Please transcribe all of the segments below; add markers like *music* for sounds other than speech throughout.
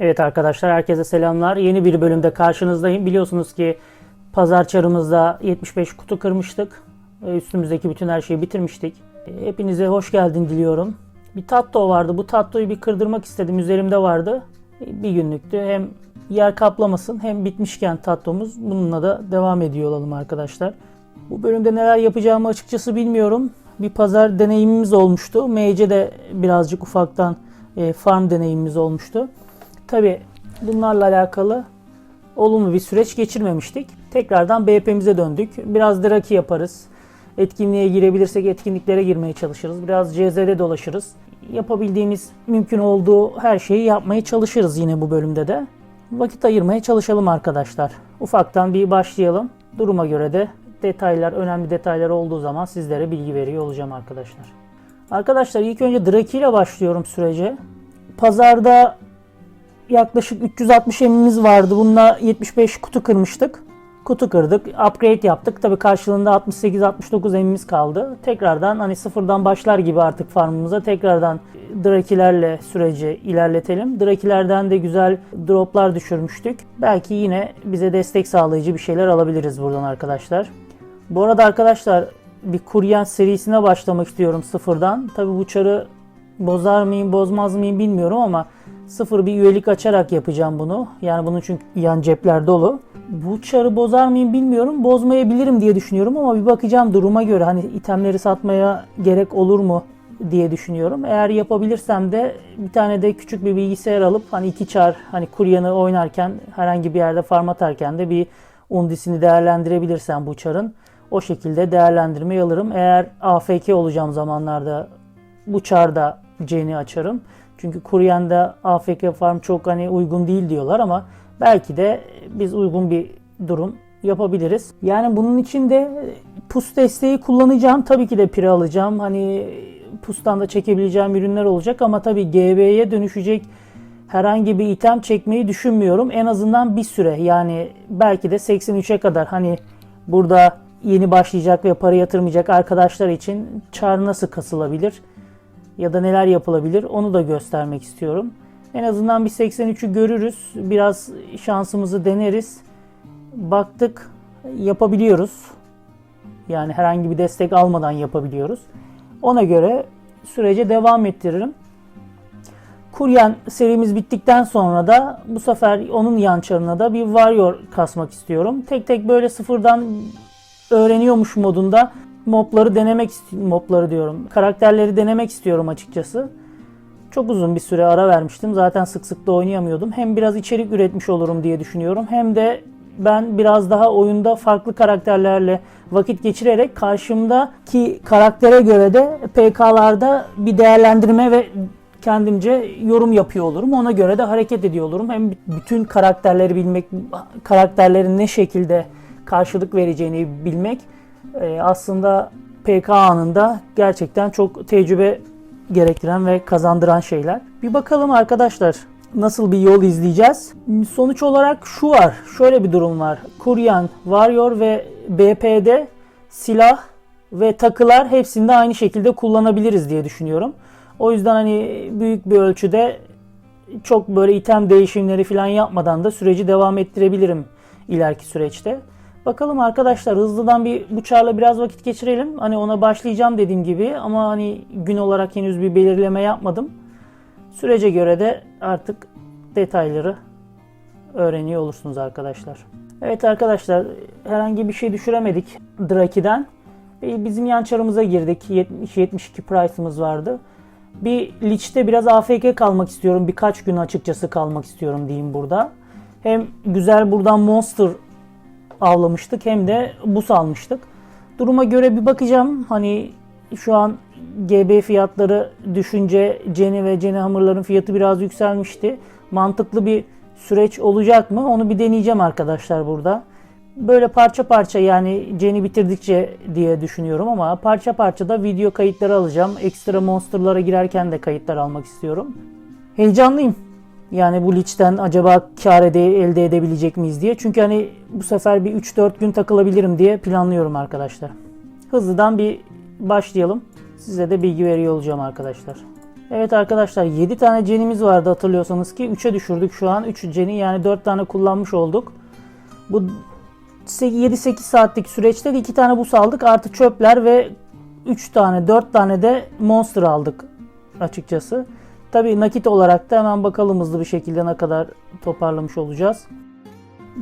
Evet arkadaşlar herkese selamlar. Yeni bir bölümde karşınızdayım. Biliyorsunuz ki pazar çarımızda 75 kutu kırmıştık. Üstümüzdeki bütün her şeyi bitirmiştik. E, Hepinize hoş geldin diliyorum. Bir tatto vardı. Bu tattoyu bir kırdırmak istedim. Üzerimde vardı. E, Bir günlüktü. Hem yer kaplamasın hem bitmişken tattomuz. Bununla da devam ediyor olalım arkadaşlar. Bu bölümde neler yapacağımı açıkçası bilmiyorum. Bir pazar deneyimimiz olmuştu. MC'de birazcık ufaktan e, farm deneyimimiz olmuştu. Tabi bunlarla alakalı olumlu bir süreç geçirmemiştik. Tekrardan BP'mize döndük. Biraz draki yaparız. Etkinliğe girebilirsek etkinliklere girmeye çalışırız. Biraz CZ'de dolaşırız. Yapabildiğimiz mümkün olduğu her şeyi yapmaya çalışırız yine bu bölümde de. Vakit ayırmaya çalışalım arkadaşlar. Ufaktan bir başlayalım. Duruma göre de detaylar, önemli detaylar olduğu zaman sizlere bilgi veriyor olacağım arkadaşlar. Arkadaşlar ilk önce Draki ile başlıyorum sürece. Pazarda yaklaşık 360 emimiz vardı. Bununla 75 kutu kırmıştık. Kutu kırdık. Upgrade yaptık. Tabi karşılığında 68-69 emimiz kaldı. Tekrardan hani sıfırdan başlar gibi artık farmımıza tekrardan Drakilerle süreci ilerletelim. Drakilerden de güzel droplar düşürmüştük. Belki yine bize destek sağlayıcı bir şeyler alabiliriz buradan arkadaşlar. Bu arada arkadaşlar bir kuryen serisine başlamak istiyorum sıfırdan. Tabi bu çarı bozar mıyım bozmaz mıyım bilmiyorum ama sıfır bir üyelik açarak yapacağım bunu. Yani bunun çünkü yan cepler dolu. Bu çarı bozar mıyım bilmiyorum. Bozmayabilirim diye düşünüyorum ama bir bakacağım duruma göre. Hani itemleri satmaya gerek olur mu diye düşünüyorum. Eğer yapabilirsem de bir tane de küçük bir bilgisayar alıp hani iki çar hani kuryanı oynarken herhangi bir yerde farm atarken de bir undisini değerlendirebilirsem bu çarın o şekilde değerlendirmeyi alırım. Eğer AFK olacağım zamanlarda bu çarda Jen'i açarım. Çünkü Kuryen'de AFK farm çok hani uygun değil diyorlar ama belki de biz uygun bir durum yapabiliriz. Yani bunun için de pus desteği kullanacağım. Tabii ki de pire alacağım. Hani pustan da çekebileceğim ürünler olacak ama tabii GB'ye dönüşecek herhangi bir item çekmeyi düşünmüyorum. En azından bir süre yani belki de 83'e kadar hani burada yeni başlayacak ve para yatırmayacak arkadaşlar için çar nasıl kasılabilir? Ya da neler yapılabilir onu da göstermek istiyorum. En azından bir 83'ü görürüz. Biraz şansımızı deneriz. Baktık yapabiliyoruz. Yani herhangi bir destek almadan yapabiliyoruz. Ona göre sürece devam ettiririm. Kuryen serimiz bittikten sonra da bu sefer onun yan çarına da bir Warrior kasmak istiyorum. Tek tek böyle sıfırdan öğreniyormuş modunda mobları denemek. Mobları diyorum. Karakterleri denemek istiyorum açıkçası. Çok uzun bir süre ara vermiştim. Zaten sık sık da oynayamıyordum. Hem biraz içerik üretmiş olurum diye düşünüyorum. Hem de ben biraz daha oyunda farklı karakterlerle vakit geçirerek karşımdaki karaktere göre de PK'larda bir değerlendirme ve kendimce yorum yapıyor olurum. Ona göre de hareket ediyor olurum. Hem bütün karakterleri bilmek, karakterlerin ne şekilde karşılık vereceğini bilmek e, aslında PK anında gerçekten çok tecrübe gerektiren ve kazandıran şeyler. Bir bakalım arkadaşlar nasıl bir yol izleyeceğiz. Sonuç olarak şu var. Şöyle bir durum var. Kuryan, Warrior ve BP'de silah ve takılar hepsinde aynı şekilde kullanabiliriz diye düşünüyorum. O yüzden hani büyük bir ölçüde çok böyle item değişimleri falan yapmadan da süreci devam ettirebilirim ileriki süreçte. Bakalım arkadaşlar hızlıdan bir bu çarla biraz vakit geçirelim. Hani ona başlayacağım dediğim gibi ama hani gün olarak henüz bir belirleme yapmadım. Sürece göre de artık detayları öğreniyor olursunuz arkadaşlar. Evet arkadaşlar herhangi bir şey düşüremedik Draki'den. Bizim yan çarımıza girdik. 70-72 price'ımız vardı. Bir Lich'te biraz AFK kalmak istiyorum. Birkaç gün açıkçası kalmak istiyorum diyeyim burada. Hem güzel buradan monster avlamıştık hem de bus almıştık. Duruma göre bir bakacağım. Hani şu an GB fiyatları düşünce Jenny ve Jenny Hammer'ların fiyatı biraz yükselmişti. Mantıklı bir süreç olacak mı? Onu bir deneyeceğim arkadaşlar burada. Böyle parça parça yani Jenny bitirdikçe diye düşünüyorum ama parça parça da video kayıtları alacağım. Ekstra monsterlara girerken de kayıtlar almak istiyorum. Heyecanlıyım. Yani bu liçten acaba kar ede, elde edebilecek miyiz diye. Çünkü hani bu sefer bir 3-4 gün takılabilirim diye planlıyorum arkadaşlar. Hızlıdan bir başlayalım. Size de bilgi veriyor olacağım arkadaşlar. Evet arkadaşlar 7 tane cenimiz vardı hatırlıyorsanız ki 3'e düşürdük şu an. 3 ceni yani 4 tane kullanmış olduk. Bu 7-8 saatlik süreçte de 2 tane bus aldık artı çöpler ve 3 tane 4 tane de monster aldık açıkçası. Tabi nakit olarak da hemen bakalım hızlı bir şekilde ne kadar toparlamış olacağız.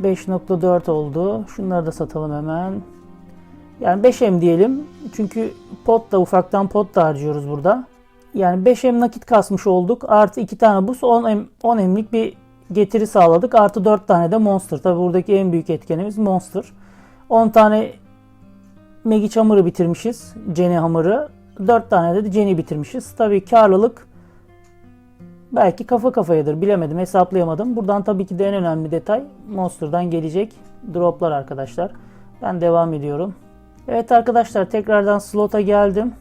5.4 oldu. Şunları da satalım hemen. Yani 5M diyelim. Çünkü pot da ufaktan pot da harcıyoruz burada. Yani 5M nakit kasmış olduk. Artı 2 tane bus 10M, 10M'lik bir getiri sağladık. Artı 4 tane de Monster. Tabi buradaki en büyük etkenimiz Monster. 10 tane Magic Hammer'ı bitirmişiz. Jenny Hammer'ı. 4 tane de Jenny bitirmişiz. Tabi karlılık belki kafa kafayadır. Bilemedim hesaplayamadım. Buradan tabii ki de en önemli detay Monster'dan gelecek droplar arkadaşlar. Ben devam ediyorum. Evet arkadaşlar tekrardan slota geldim.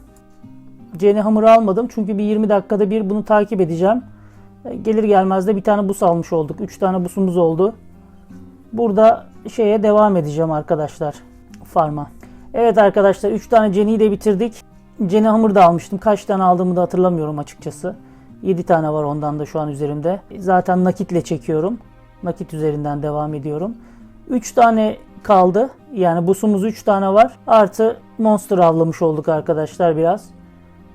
Jenny Hammer'ı almadım çünkü bir 20 dakikada bir bunu takip edeceğim. Gelir gelmez de bir tane bus almış olduk. 3 tane busumuz oldu. Burada şeye devam edeceğim arkadaşlar. Farma. Evet arkadaşlar 3 tane Jenny'yi de bitirdik. Jenny Hammer da almıştım. Kaç tane aldığımı da hatırlamıyorum açıkçası. 7 tane var ondan da şu an üzerimde. Zaten nakitle çekiyorum. Nakit üzerinden devam ediyorum. 3 tane kaldı. Yani busumuz 3 tane var. Artı monster avlamış olduk arkadaşlar biraz.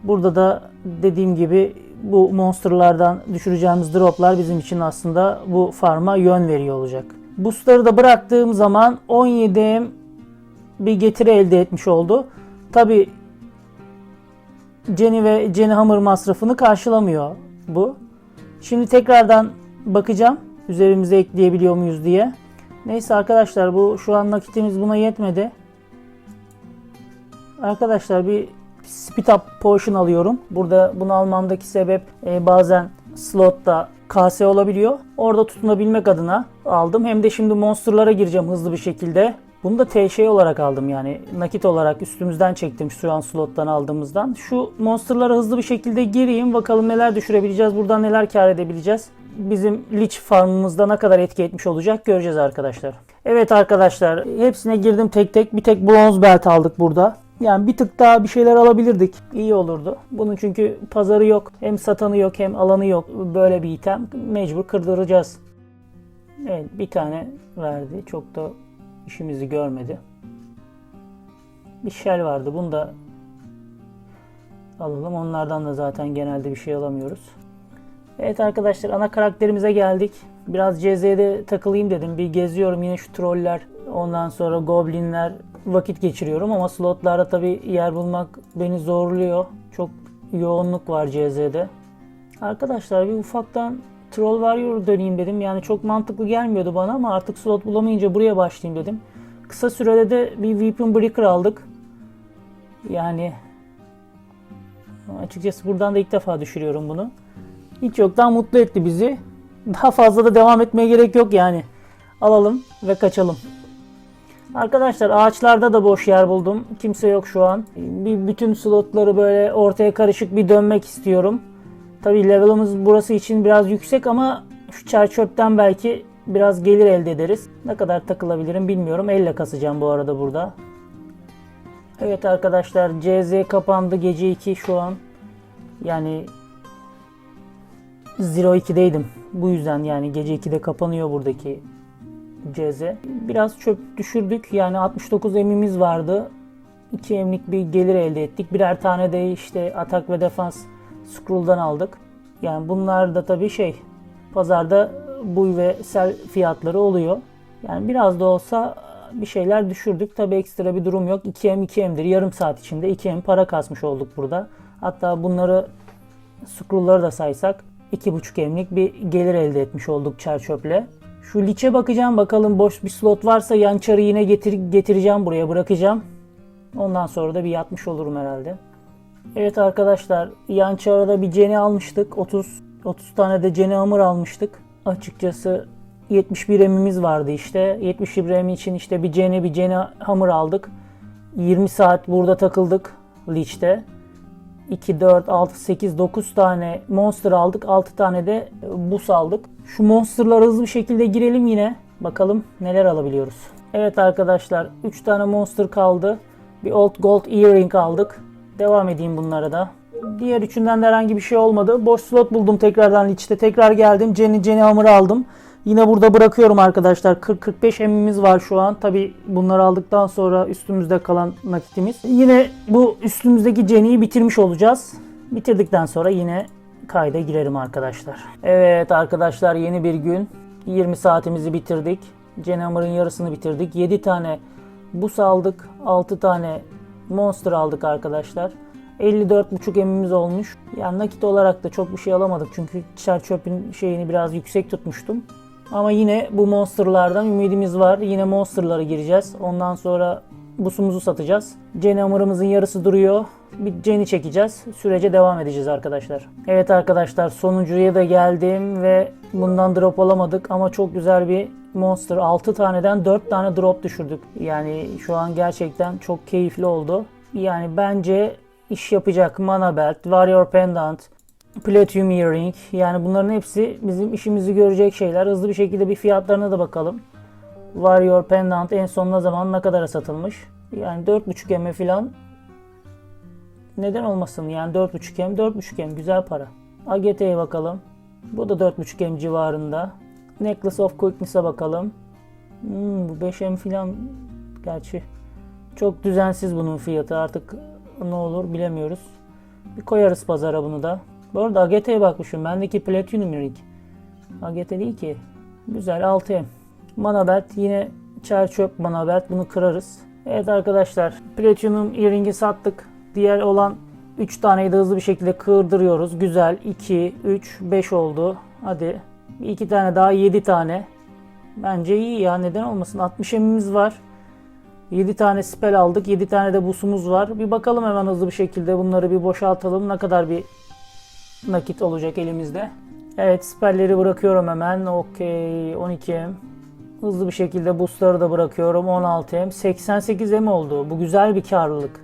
Burada da dediğim gibi bu monsterlardan düşüreceğimiz droplar bizim için aslında bu farma yön veriyor olacak. Boostları da bıraktığım zaman 17 bir getiri elde etmiş oldu. Tabi Jenny ve Jenny Hammer masrafını karşılamıyor bu. Şimdi tekrardan bakacağım üzerimize ekleyebiliyor muyuz diye. Neyse arkadaşlar bu şu an nakitimiz buna yetmedi. Arkadaşlar bir speed up potion alıyorum. Burada bunu almamdaki sebep e, bazen slotta KS olabiliyor. Orada tutunabilmek adına aldım. Hem de şimdi monsterlara gireceğim hızlı bir şekilde. Bunu da TŞ olarak aldım yani nakit olarak üstümüzden çektim şu an slottan aldığımızdan. Şu monsterlara hızlı bir şekilde gireyim bakalım neler düşürebileceğiz buradan neler kar edebileceğiz. Bizim Lich farmımızda ne kadar etki etmiş olacak göreceğiz arkadaşlar. Evet arkadaşlar hepsine girdim tek tek bir tek bronz belt aldık burada. Yani bir tık daha bir şeyler alabilirdik. İyi olurdu. Bunun çünkü pazarı yok. Hem satanı yok hem alanı yok. Böyle bir item mecbur kırdıracağız. Evet bir tane verdi. Çok da işimizi görmedi. Bir shell vardı. Bunu da alalım. Onlardan da zaten genelde bir şey alamıyoruz. Evet arkadaşlar ana karakterimize geldik. Biraz CZ'de takılayım dedim. Bir geziyorum yine şu troller. Ondan sonra goblinler vakit geçiriyorum ama slotlarda tabi yer bulmak beni zorluyor. Çok yoğunluk var CZ'de. Arkadaşlar bir ufaktan Troll Warrior döneyim dedim. Yani çok mantıklı gelmiyordu bana ama artık slot bulamayınca buraya başlayayım dedim. Kısa sürede de bir Weapon Breaker aldık. Yani açıkçası buradan da ilk defa düşürüyorum bunu. Hiç yoktan mutlu etti bizi. Daha fazla da devam etmeye gerek yok yani. Alalım ve kaçalım. Arkadaşlar ağaçlarda da boş yer buldum. Kimse yok şu an. Bir bütün slotları böyle ortaya karışık bir dönmek istiyorum. Tabii level'ımız burası için biraz yüksek ama şu çer çöpten belki biraz gelir elde ederiz. Ne kadar takılabilirim bilmiyorum. Elle kasacağım bu arada burada. Evet arkadaşlar CZ kapandı gece 2 şu an. Yani 02'deydim. Bu yüzden yani gece 2'de kapanıyor buradaki CZ. Biraz çöp düşürdük. Yani 69 emimiz vardı. 2 emlik bir gelir elde ettik. Birer tane de işte atak ve defans scroll'dan aldık. Yani bunlar da tabii şey pazarda buy ve sel fiyatları oluyor. Yani biraz da olsa bir şeyler düşürdük. Tabii ekstra bir durum yok. 2M 2M'dir. Yarım saat içinde 2M para kasmış olduk burada. Hatta bunları scroll'ları da saysak 2.5M'lik bir gelir elde etmiş olduk çer çöple. Şu liçe bakacağım bakalım boş bir slot varsa yan çarı yine getir getireceğim buraya bırakacağım. Ondan sonra da bir yatmış olurum herhalde. Evet arkadaşlar yan çarada bir Jenny almıştık. 30 30 tane de Jenny Hammer almıştık. Açıkçası 71 emimiz vardı işte. 71 em için işte bir Jenny bir Jenny Hammer aldık. 20 saat burada takıldık Leech'te. 2, 4, 6, 8, 9 tane monster aldık. 6 tane de bus aldık. Şu monsterlara hızlı bir şekilde girelim yine. Bakalım neler alabiliyoruz. Evet arkadaşlar 3 tane monster kaldı. Bir old gold earring aldık. Devam edeyim bunlara da. Diğer üçünden de herhangi bir şey olmadı. Boş slot buldum tekrardan Lich'te. Tekrar geldim. Jenny Jenny Hammer'ı aldım. Yine burada bırakıyorum arkadaşlar. 40-45 emimiz var şu an. Tabi bunları aldıktan sonra üstümüzde kalan nakitimiz. Yine bu üstümüzdeki Jenny'yi bitirmiş olacağız. Bitirdikten sonra yine kayda girerim arkadaşlar. Evet arkadaşlar yeni bir gün. 20 saatimizi bitirdik. Jenny Hammer'ın yarısını bitirdik. 7 tane bus aldık. 6 tane monster aldık arkadaşlar. 54,5 emimiz olmuş. Yani nakit olarak da çok bir şey alamadık. Çünkü çer çöpün şeyini biraz yüksek tutmuştum. Ama yine bu monsterlardan ümidimiz var. Yine monsterlara gireceğiz. Ondan sonra busumuzu satacağız. Jenny hamurumuzun yarısı duruyor. Bir Jenny çekeceğiz. Sürece devam edeceğiz arkadaşlar. Evet arkadaşlar sonuncuya da geldim ve bundan drop alamadık ama çok güzel bir monster. 6 taneden 4 tane drop düşürdük. Yani şu an gerçekten çok keyifli oldu. Yani bence iş yapacak Mana Belt, Warrior Pendant, Platinum Earring. Yani bunların hepsi bizim işimizi görecek şeyler. Hızlı bir şekilde bir fiyatlarına da bakalım. Warrior Pendant en son ne zaman ne kadara satılmış? Yani 4.5 M falan neden olmasın? Yani 4.5 M 4.5 M güzel para. AGT'ye bakalım. Bu da 4.5 M civarında. Necklace of Quickness'a bakalım. Hmm, bu 5 M falan gerçi çok düzensiz bunun fiyatı artık ne olur bilemiyoruz. Bir koyarız pazara bunu da. Bu arada AGT'ye bakmışım. Bendeki Platinum Ring. AGT değil ki. Güzel 6M. Mana Belt yine çer çöp Mana Belt. Bunu kırarız. Evet arkadaşlar. Platinum Earring'i sattık. Diğer olan 3 taneyi de hızlı bir şekilde kırdırıyoruz. Güzel. 2, 3, 5 oldu. Hadi. 2 tane daha 7 tane. Bence iyi ya. Neden olmasın? 60 emimiz var. 7 tane spell aldık. 7 tane de busumuz var. Bir bakalım hemen hızlı bir şekilde. Bunları bir boşaltalım. Ne kadar bir nakit olacak elimizde. Evet spellleri bırakıyorum hemen. Okey 12M. Hızlı bir şekilde boostları da bırakıyorum. 16M. 88M oldu. Bu güzel bir karlılık.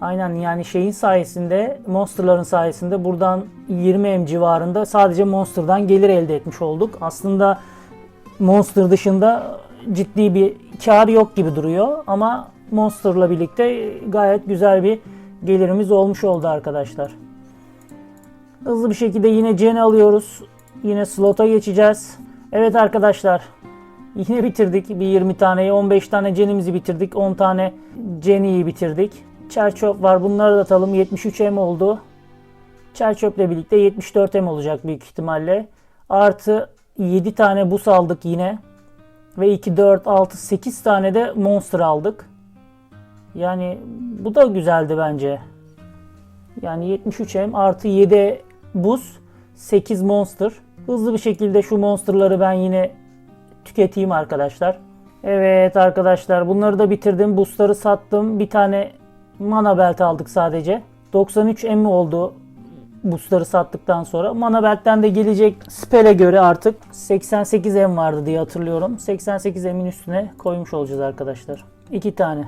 Aynen yani şeyin sayesinde monsterların sayesinde buradan 20M civarında sadece monsterdan gelir elde etmiş olduk. Aslında monster dışında ciddi bir kar yok gibi duruyor ama monsterla birlikte gayet güzel bir gelirimiz olmuş oldu arkadaşlar. Hızlı bir şekilde yine Jenny alıyoruz. Yine slota geçeceğiz. Evet arkadaşlar. Yine bitirdik. Bir 20 taneyi 15 tane Jenny'mizi bitirdik. 10 tane Jenny'yi bitirdik. Çerçöp var. Bunları da atalım. 73M oldu. Çerçöp'le birlikte 74M olacak büyük ihtimalle. Artı 7 tane bus aldık yine. Ve 2, 4, 6, 8 tane de monster aldık. Yani bu da güzeldi bence. Yani 73M artı 7 buz 8 monster. Hızlı bir şekilde şu monsterları ben yine tüketeyim arkadaşlar. Evet arkadaşlar bunları da bitirdim. Boostları sattım. Bir tane mana belt aldık sadece. 93 M oldu boostları sattıktan sonra. Mana belt'ten de gelecek spell'e göre artık 88 M vardı diye hatırlıyorum. 88 M'in üstüne koymuş olacağız arkadaşlar. 2 tane.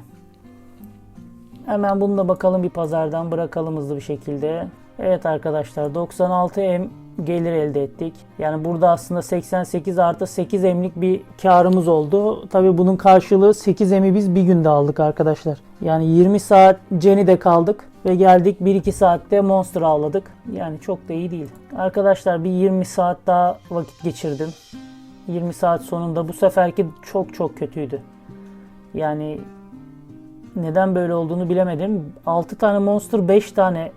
Hemen bunu da bakalım bir pazardan bırakalım hızlı bir şekilde. Evet arkadaşlar 96M gelir elde ettik. Yani burada aslında 88 artı 8 emlik bir karımız oldu. Tabi bunun karşılığı 8 emi biz bir günde aldık arkadaşlar. Yani 20 saat Jenny'de kaldık ve geldik 1-2 saatte Monster avladık. Yani çok da iyi değil. Arkadaşlar bir 20 saat daha vakit geçirdim. 20 saat sonunda bu seferki çok çok kötüydü. Yani neden böyle olduğunu bilemedim. 6 tane Monster 5 tane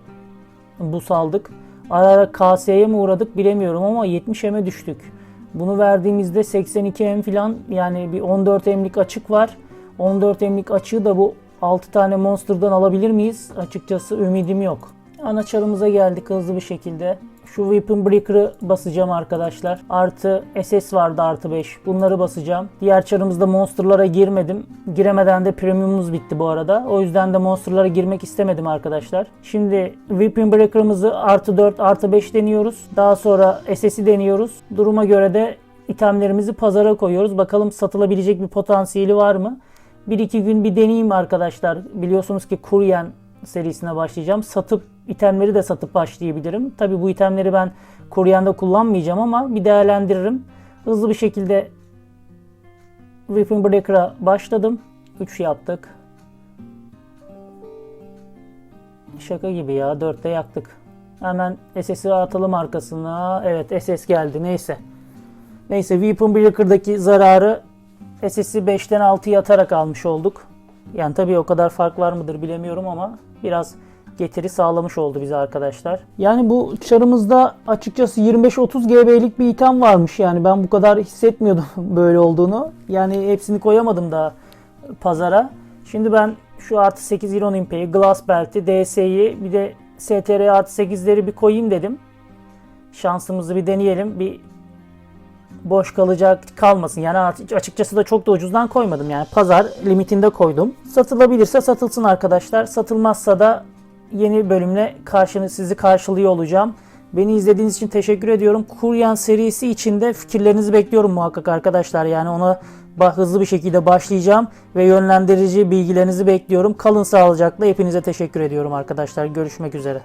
bus aldık. Ara ara KS'ye mi uğradık bilemiyorum ama 70 M'e düştük. Bunu verdiğimizde 82 M falan yani bir 14 M'lik açık var. 14 M'lik açığı da bu 6 tane Monster'dan alabilir miyiz? Açıkçası ümidim yok. Ana çarımıza geldik hızlı bir şekilde. Şu Weapon Breaker'ı basacağım arkadaşlar. Artı SS vardı artı 5. Bunları basacağım. Diğer çarımızda monsterlara girmedim. Giremeden de premiumumuz bitti bu arada. O yüzden de monsterlara girmek istemedim arkadaşlar. Şimdi Weapon Breaker'ımızı artı 4 artı 5 deniyoruz. Daha sonra SS'i deniyoruz. Duruma göre de itemlerimizi pazara koyuyoruz. Bakalım satılabilecek bir potansiyeli var mı? 1-2 gün bir deneyeyim arkadaşlar. Biliyorsunuz ki Kuryen serisine başlayacağım. Satıp itemleri de satıp başlayabilirim. Tabi bu itemleri ben Kuryen'de kullanmayacağım ama bir değerlendiririm. Hızlı bir şekilde Weapon Breaker'a başladım. 3 yaptık. Şaka gibi ya 4'te yaktık. Hemen SS'i atalım arkasına. Evet SS geldi neyse. Neyse Weapon Breaker'daki zararı SS'i 5'ten 6'ya atarak almış olduk. Yani tabii o kadar fark var mıdır bilemiyorum ama biraz getiri sağlamış oldu bize arkadaşlar. Yani bu çarımızda açıkçası 25-30 GB'lik bir item varmış yani ben bu kadar hissetmiyordum *laughs* böyle olduğunu. Yani hepsini koyamadım da pazara. Şimdi ben şu artı 8 Iron Impe'yi, Glass Belt'i, DS'yi bir de STR artı 8'leri bir koyayım dedim. Şansımızı bir deneyelim. Bir boş kalacak kalmasın. Yani açıkçası da çok da ucuzdan koymadım. Yani pazar limitinde koydum. Satılabilirse satılsın arkadaşlar. Satılmazsa da yeni bölümle karşını sizi karşılıyor olacağım. Beni izlediğiniz için teşekkür ediyorum. Kuryan serisi içinde fikirlerinizi bekliyorum muhakkak arkadaşlar. Yani ona hızlı bir şekilde başlayacağım ve yönlendirici bilgilerinizi bekliyorum. Kalın sağlıcakla hepinize teşekkür ediyorum arkadaşlar. Görüşmek üzere.